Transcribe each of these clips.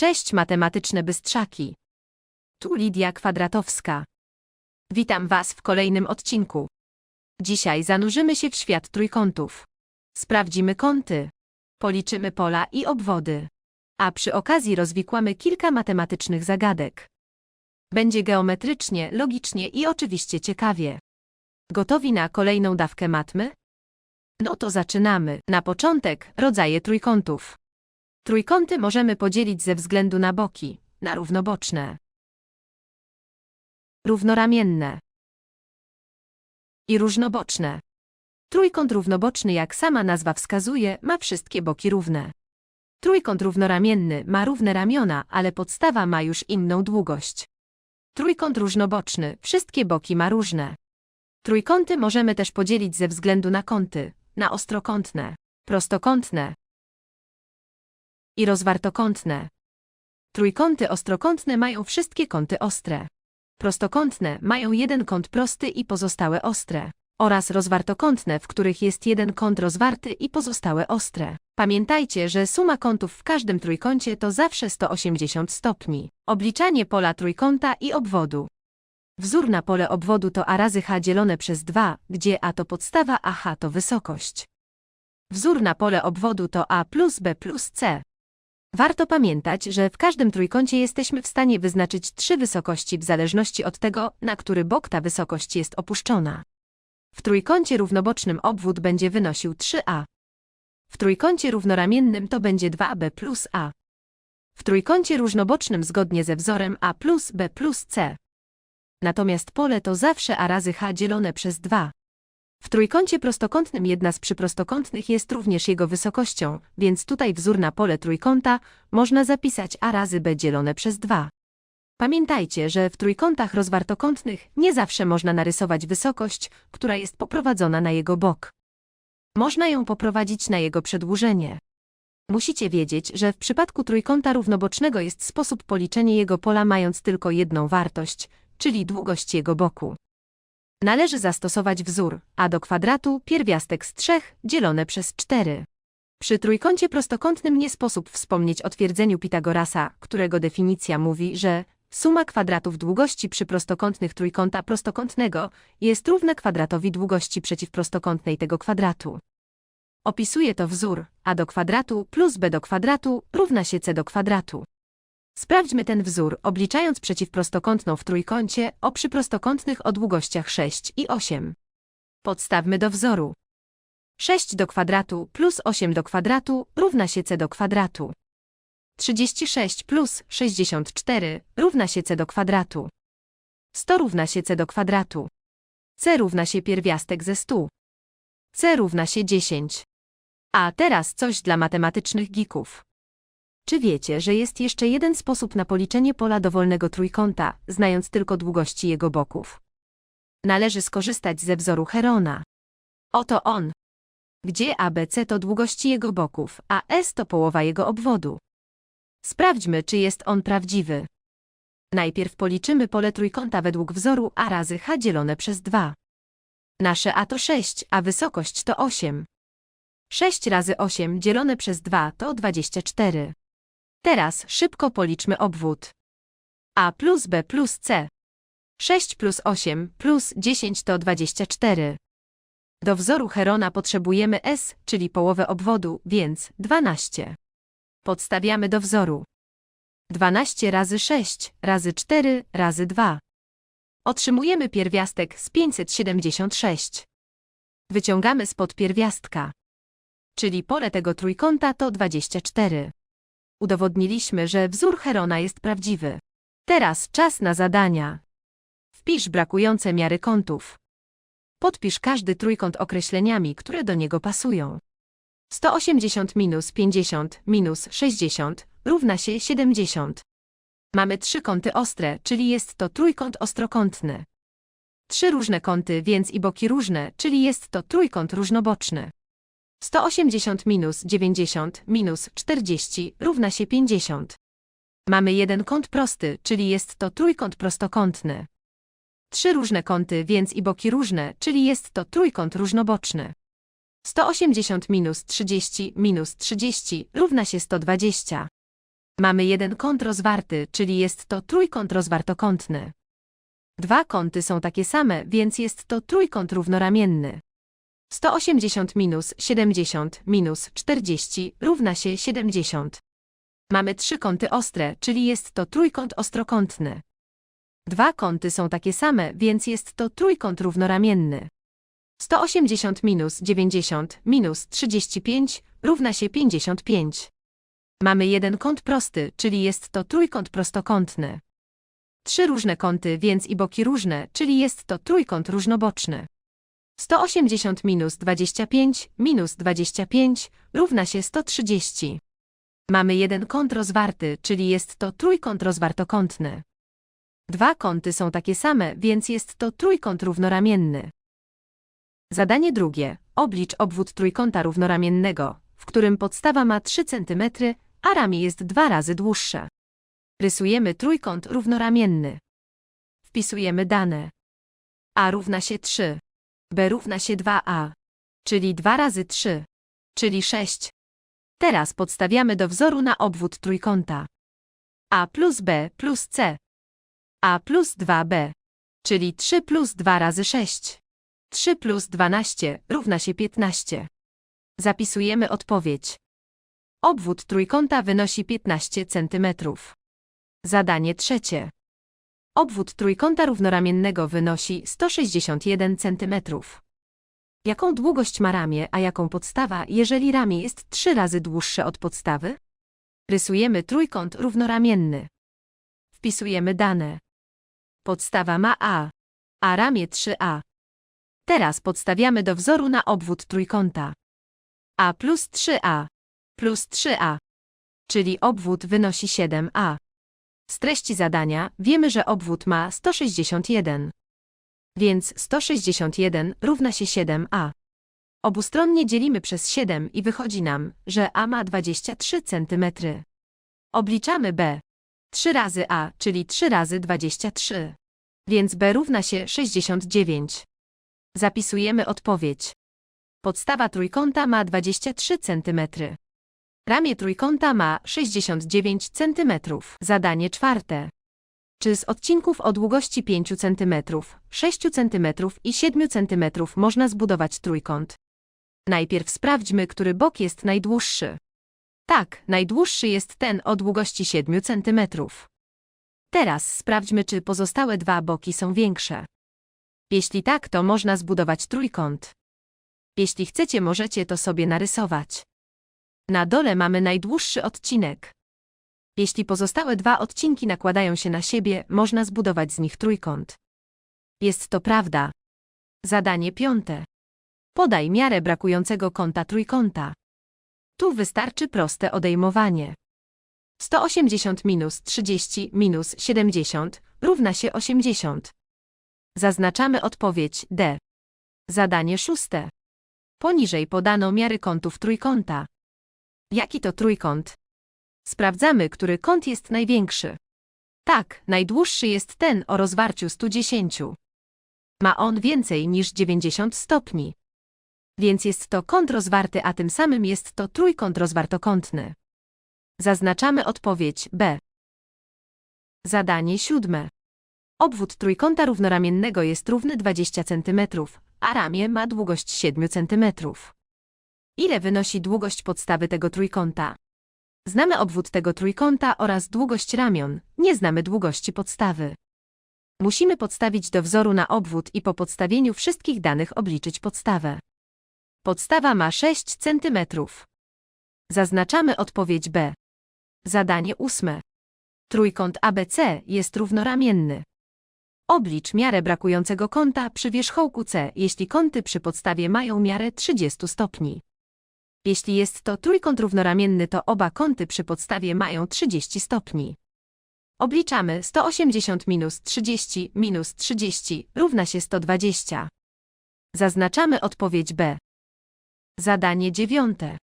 Cześć matematyczne bystrzaki. Tu Lidia Kwadratowska. Witam Was w kolejnym odcinku. Dzisiaj zanurzymy się w świat trójkątów. Sprawdzimy kąty, policzymy pola i obwody, a przy okazji rozwikłamy kilka matematycznych zagadek. Będzie geometrycznie, logicznie i oczywiście ciekawie. Gotowi na kolejną dawkę matmy? No to zaczynamy. Na początek rodzaje trójkątów. Trójkąty możemy podzielić ze względu na boki, na równoboczne, równoramienne i różnoboczne. Trójkąt równoboczny, jak sama nazwa wskazuje, ma wszystkie boki równe. Trójkąt równoramienny ma równe ramiona, ale podstawa ma już inną długość. Trójkąt różnoboczny, wszystkie boki ma różne. Trójkąty możemy też podzielić ze względu na kąty, na ostrokątne, prostokątne i rozwartokątne. Trójkąty ostrokątne mają wszystkie kąty ostre. Prostokątne mają jeden kąt prosty i pozostałe ostre. Oraz rozwartokątne, w których jest jeden kąt rozwarty i pozostałe ostre. Pamiętajcie, że suma kątów w każdym trójkącie to zawsze 180 stopni. Obliczanie pola trójkąta i obwodu. Wzór na pole obwodu to a razy h dzielone przez 2, gdzie a to podstawa, a h to wysokość. Wzór na pole obwodu to a plus b plus c. Warto pamiętać, że w każdym trójkącie jesteśmy w stanie wyznaczyć trzy wysokości w zależności od tego, na który bok ta wysokość jest opuszczona. W trójkącie równobocznym obwód będzie wynosił 3a. W trójkącie równoramiennym to będzie 2b plus a. W trójkącie różnobocznym zgodnie ze wzorem a plus b plus c. Natomiast pole to zawsze a razy h dzielone przez 2. W trójkącie prostokątnym jedna z przyprostokątnych jest również jego wysokością, więc tutaj wzór na pole trójkąta można zapisać a razy b dzielone przez 2. Pamiętajcie, że w trójkątach rozwartokątnych nie zawsze można narysować wysokość, która jest poprowadzona na jego bok. Można ją poprowadzić na jego przedłużenie. Musicie wiedzieć, że w przypadku trójkąta równobocznego jest sposób policzenia jego pola mając tylko jedną wartość, czyli długość jego boku. Należy zastosować wzór a do kwadratu pierwiastek z 3 dzielone przez 4. Przy trójkącie prostokątnym nie sposób wspomnieć o twierdzeniu Pitagorasa, którego definicja mówi, że suma kwadratów długości przy prostokątnych trójkąta prostokątnego jest równa kwadratowi długości przeciwprostokątnej tego kwadratu. Opisuje to wzór a do kwadratu plus b do kwadratu równa się c do kwadratu. Sprawdźmy ten wzór, obliczając przeciwprostokątną w trójkącie o przyprostokątnych o długościach 6 i 8. Podstawmy do wzoru. 6 do kwadratu plus 8 do kwadratu równa się c do kwadratu. 36 plus 64 równa się c do kwadratu. 100 równa się c do kwadratu. c równa się pierwiastek ze 100. c równa się 10. A teraz coś dla matematycznych geeków. Czy wiecie, że jest jeszcze jeden sposób na policzenie pola dowolnego trójkąta, znając tylko długości jego boków? Należy skorzystać ze wzoru Herona. Oto on. Gdzie ABC to długości jego boków, a S to połowa jego obwodu. Sprawdźmy, czy jest on prawdziwy. Najpierw policzymy pole trójkąta według wzoru A razy H dzielone przez 2. Nasze A to 6, a wysokość to 8. 6 razy 8 dzielone przez 2 to 24. Teraz szybko policzmy obwód. A plus B plus C. 6 plus 8 plus 10 to 24. Do wzoru Herona potrzebujemy S, czyli połowę obwodu, więc 12. Podstawiamy do wzoru. 12 razy 6 razy 4 razy 2. Otrzymujemy pierwiastek z 576. Wyciągamy spod pierwiastka. Czyli pole tego trójkąta to 24. Udowodniliśmy, że wzór Herona jest prawdziwy. Teraz czas na zadania. Wpisz brakujące miary kątów. Podpisz każdy trójkąt określeniami, które do niego pasują. 180 minus 50 minus 60 równa się 70. Mamy trzy kąty ostre, czyli jest to trójkąt ostrokątny. Trzy różne kąty, więc i boki różne, czyli jest to trójkąt różnoboczny. 180 minus 90 minus 40 równa się 50. Mamy jeden kąt prosty, czyli jest to trójkąt prostokątny. Trzy różne kąty, więc i boki różne, czyli jest to trójkąt różnoboczny. 180 minus 30 minus 30 równa się 120. Mamy jeden kąt rozwarty, czyli jest to trójkąt rozwartokątny. Dwa kąty są takie same, więc jest to trójkąt równoramienny. 180 minus 70 minus 40 równa się 70. Mamy trzy kąty ostre, czyli jest to trójkąt ostrokątny. Dwa kąty są takie same, więc jest to trójkąt równoramienny. 180 minus 90 minus 35 równa się 55. Mamy jeden kąt prosty, czyli jest to trójkąt prostokątny. Trzy różne kąty, więc i boki różne, czyli jest to trójkąt różnoboczny. 180 minus 25 minus 25 równa się 130. Mamy jeden kąt rozwarty, czyli jest to trójkąt rozwartokątny. Dwa kąty są takie same, więc jest to trójkąt równoramienny. Zadanie drugie. Oblicz obwód trójkąta równoramiennego, w którym podstawa ma 3 cm, a ramię jest dwa razy dłuższe. Rysujemy trójkąt równoramienny. Wpisujemy dane. A równa się 3. B równa się 2a, czyli 2 razy 3, czyli 6. Teraz podstawiamy do wzoru na obwód trójkąta. A plus B plus C. A plus 2B, czyli 3 plus 2 razy 6. 3 plus 12 równa się 15. Zapisujemy odpowiedź. Obwód trójkąta wynosi 15 cm. Zadanie trzecie. Obwód trójkąta równoramiennego wynosi 161 cm. Jaką długość ma ramię, a jaką podstawa, jeżeli ramię jest 3 razy dłuższe od podstawy? Rysujemy trójkąt równoramienny. Wpisujemy dane. Podstawa ma A, a ramię 3A. Teraz podstawiamy do wzoru na obwód trójkąta. A plus 3A plus 3A, czyli obwód wynosi 7A. Z treści zadania wiemy, że obwód ma 161. Więc 161 równa się 7a. Obustronnie dzielimy przez 7 i wychodzi nam, że a ma 23 cm. Obliczamy b. 3 razy a, czyli 3 razy 23. Więc b równa się 69. Zapisujemy odpowiedź. Podstawa trójkąta ma 23 cm. Ramię trójkąta ma 69 cm. Zadanie czwarte. Czy z odcinków o długości 5 cm, 6 cm i 7 cm można zbudować trójkąt? Najpierw sprawdźmy, który bok jest najdłuższy. Tak, najdłuższy jest ten o długości 7 cm. Teraz sprawdźmy, czy pozostałe dwa boki są większe. Jeśli tak, to można zbudować trójkąt. Jeśli chcecie, możecie to sobie narysować. Na dole mamy najdłuższy odcinek. Jeśli pozostałe dwa odcinki nakładają się na siebie, można zbudować z nich trójkąt. Jest to prawda. Zadanie piąte. Podaj miarę brakującego kąta trójkąta. Tu wystarczy proste odejmowanie. 180 minus 30 minus 70 równa się 80. Zaznaczamy odpowiedź D. Zadanie szóste. Poniżej podano miary kątów trójkąta. Jaki to trójkąt? Sprawdzamy, który kąt jest największy. Tak, najdłuższy jest ten o rozwarciu 110. Ma on więcej niż 90 stopni. Więc jest to kąt rozwarty, a tym samym jest to trójkąt rozwartokątny. Zaznaczamy odpowiedź B. Zadanie siódme. Obwód trójkąta równoramiennego jest równy 20 cm, a ramię ma długość 7 cm. Ile wynosi długość podstawy tego trójkąta? Znamy obwód tego trójkąta oraz długość ramion, nie znamy długości podstawy. Musimy podstawić do wzoru na obwód i po podstawieniu wszystkich danych obliczyć podstawę. Podstawa ma 6 cm. Zaznaczamy odpowiedź B. Zadanie ósme. Trójkąt ABC jest równoramienny. Oblicz miarę brakującego kąta przy wierzchołku C, jeśli kąty przy podstawie mają miarę 30 stopni. Jeśli jest to trójkąt równoramienny, to oba kąty przy podstawie mają 30 stopni. Obliczamy 180 minus 30 minus 30 równa się 120. Zaznaczamy odpowiedź B. Zadanie dziewiąte.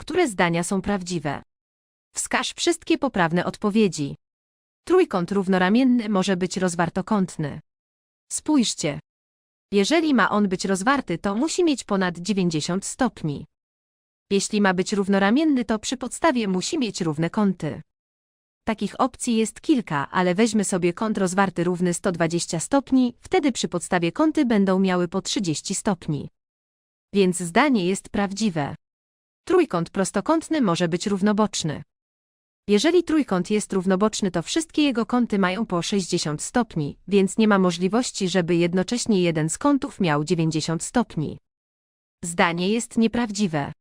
Które zdania są prawdziwe? Wskaż wszystkie poprawne odpowiedzi. Trójkąt równoramienny może być rozwartokątny. Spójrzcie. Jeżeli ma on być rozwarty, to musi mieć ponad 90 stopni. Jeśli ma być równoramienny, to przy podstawie musi mieć równe kąty. Takich opcji jest kilka, ale weźmy sobie kąt rozwarty równy 120 stopni, wtedy przy podstawie kąty będą miały po 30 stopni. Więc zdanie jest prawdziwe. Trójkąt prostokątny może być równoboczny. Jeżeli trójkąt jest równoboczny, to wszystkie jego kąty mają po 60 stopni, więc nie ma możliwości, żeby jednocześnie jeden z kątów miał 90 stopni. Zdanie jest nieprawdziwe.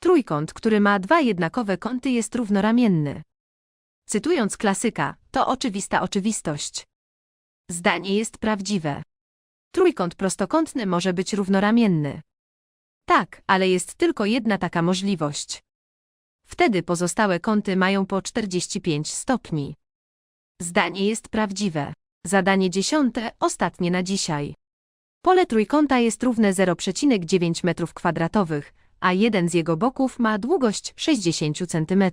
Trójkąt, który ma dwa jednakowe kąty, jest równoramienny. Cytując klasyka, to oczywista oczywistość. Zdanie jest prawdziwe. Trójkąt prostokątny może być równoramienny. Tak, ale jest tylko jedna taka możliwość. Wtedy pozostałe kąty mają po 45 stopni. Zdanie jest prawdziwe. Zadanie dziesiąte, ostatnie na dzisiaj. Pole trójkąta jest równe 0,9 m2, a jeden z jego boków ma długość 60 cm.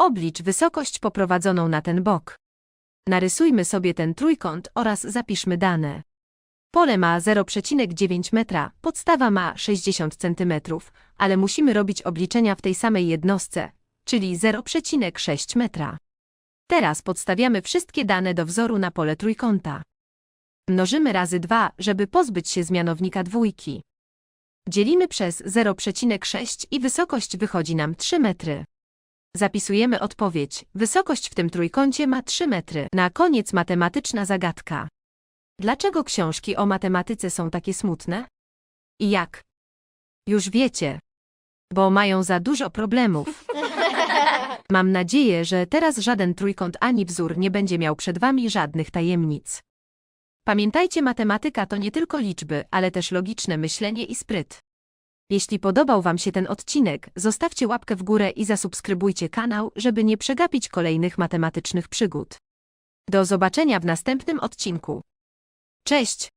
Oblicz wysokość poprowadzoną na ten bok. Narysujmy sobie ten trójkąt oraz zapiszmy dane. Pole ma 0,9 metra, podstawa ma 60 cm, ale musimy robić obliczenia w tej samej jednostce, czyli 0,6 metra. Teraz podstawiamy wszystkie dane do wzoru na pole trójkąta. Mnożymy razy 2, żeby pozbyć się zmianownika dwójki. Dzielimy przez 0,6 i wysokość wychodzi nam 3 metry. Zapisujemy odpowiedź. Wysokość w tym trójkącie ma 3 metry. Na koniec matematyczna zagadka. Dlaczego książki o matematyce są takie smutne? I jak? Już wiecie. Bo mają za dużo problemów. Mam nadzieję, że teraz żaden trójkąt ani wzór nie będzie miał przed wami żadnych tajemnic. Pamiętajcie, matematyka to nie tylko liczby, ale też logiczne myślenie i spryt. Jeśli podobał Wam się ten odcinek, zostawcie łapkę w górę i zasubskrybujcie kanał, żeby nie przegapić kolejnych matematycznych przygód. Do zobaczenia w następnym odcinku. Cześć!